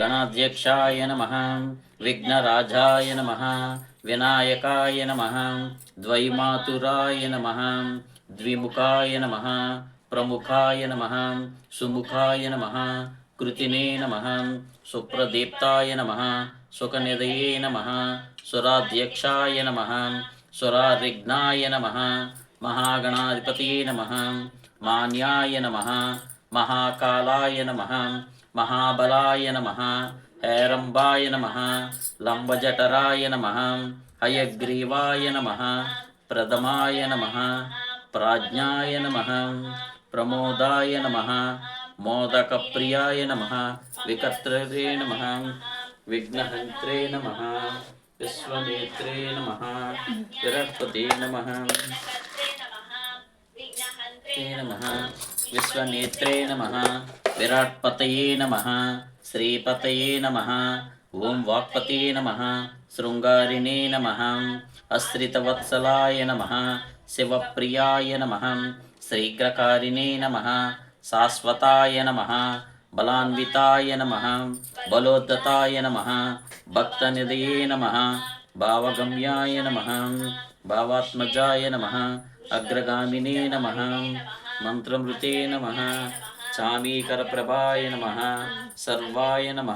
గణాధ్యక్షాయ నమ. విఘ్నరాజాయ నమ. వినాయకాయ నమ. ద్వైమాతురాయ నమ. ద్విముఖాయ నమ. ప్రముఖాయ నమ. సుముఖాయ నమ. కృతినే నమ. సుప్రదీప్తాయ నమ. సుఖనిదయే నమ. సురాధ్యక్షాయ నమ. సురారిఘ్నాయ నమ. మహాగణాధిపతే నమ. మాన్యాయ నమ. మహాకాలాయ నమ. మహాబలాయ నమ హేరంబాయ నమ లంబజఠరాయ నమ హయగ్రీవాయ నమ ప్రథమాయ నమ ప్రాజ్ఞాయ నమ ప్రమోదాయ నమ మోదకప్రియాయ నమ వికర్త్రే నమ విఘ్నహంత్రే నమ విశ్వనేత్రే నమ విరక్పతే నమ. విశ్వనేత్రే నమ విరాట్పతయే నమ శ్రీపతయే నమ ఓం వాక్పతే నమ శృంగారిణే నమ అశ్రితవత్సలాయ నమ శివప్రియాయ నమ శీఘ్రకారిణే నమ శాశ్వతాయ నమ బలాన్వితాయ నమ బలోద్ధతాయ నమ భక్తనిధయే నమ భావగమ్యాయ నమ భావాత్మజాయ నమ అగ్రగామినే నమ మంత్రమృతే నమ చామీకరప్రభాయ నమ సర్వాయ నమ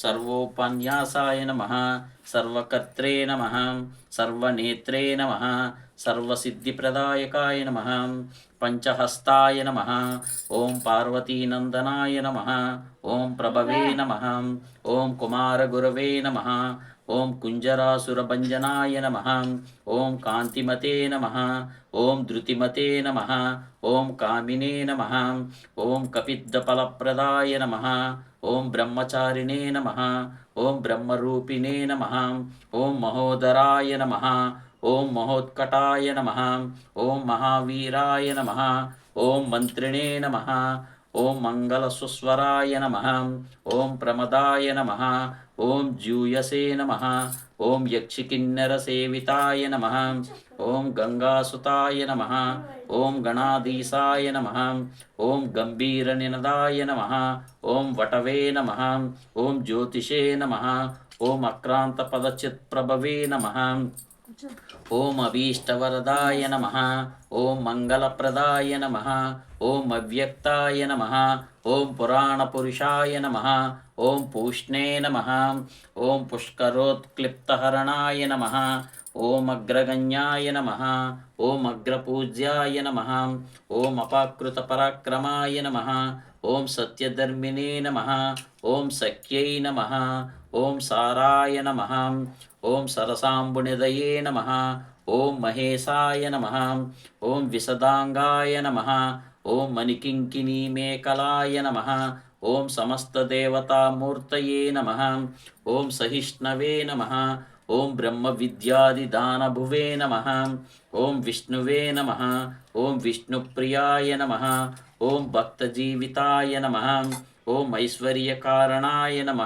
సర్వోపన్యాసాయ నమ సర్వకర్త్రే నమ సర్వనేత్రే నమ సర్వసిద్ధిప్రదాయకాయ నమ పంచహస్తాయ నమ ఓం పార్వతీనందనాయ నమ ఓం ప్రభవే నమ ఓం కుమారగురవే నమ ఓం కుంజరాసురభంజనాయ నమ ఓం కాంతిమతే నమ ఓం ధృతిమతే నమ ఓం కామినే నమ ఓం కపిద్దఫలప్రదాయ నమ ఓం బ్రహ్మచారిణే నమ ఓం బ్రహ్మరూపిణే నమ ఓం మహోదరాయ నమ ఓం మహోత్కటాయ నమ ఓం మహావీరాయ నమ ఓం మంత్రిణే నమ ఓం మంగళసుస్వరాయ నమ. ఓం ప్రమదాయ నమ. ఓం జ్యూయసే నమ. ఓం యక్షికిన్నెరసేవితాయ నమ. ఓం గంగాసుతాయ నమ. ఓం గణాధీశాయ నమ. ఓం గంభీరనినదాయ నమ. ఓం వటవే నమ. ఓం జ్యోతిషే నమ. ఓం అక్రాంతపదచిత్ప్రభవే నమ. ஓம் அபீஷ்டவரதாய நம ஓம் மங்களப்பிரதாய நம ஓம் அவ்வக்தாய நம ஓம் புராணபுருஷாய நம ஓம் பூஷ்ணே நம ஓம் புஷ்கரோத்க்ளிப்தஹரணாய நம ఓం అగ్రగణ్యాయ నమ ఓం అగ్రపూజ్యాయ నమ ఓం అపాకృత పరాక్రమాయ నమ ఓం సత్యధర్మిణే నమ ఓం సఖ్యై నమ ఓం సారాయ నమ ఓం సరసాంబునిదయే నమ ఓం మహేశాయ నమ ఓం విశదాంగాయ నమ ఓం మణికింకినీ మేకలాయ నమ ఓం సమస్తదేవతామూర్తయే నమ ఓం సహిష్ణవే నమ ఓం బ్రహ్మ విద్యాది దానభువే నమ. ఓం విష్ణువే నమ. ఓం విష్ణుప్రియాయ నమ. ఓం భక్తజీవితాయ నమ. ఓం ఐశ్వర్యకారణాయ నమ.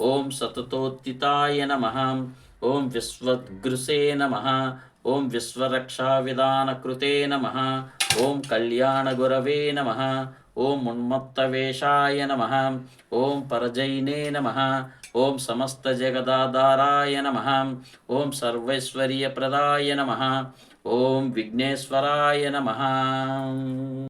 ఓం సతతోత్తితాయ నమ. ఓం విశ్వద్గృసే నమ. ఓం విశ్వరక్షావిధానకృతే నమ. ఓం కళ్యాణగురవే నమ. ఓం ఉన్మత్తవేషాయ నమ. ఓం పరజైనే నమ. ఓం సమస్త జగదాధారాయ నమ. ఓం సర్వైశ్వర్యప్రదాయ నమ. ఓం విఘ్నేశ్వరాయ నమ.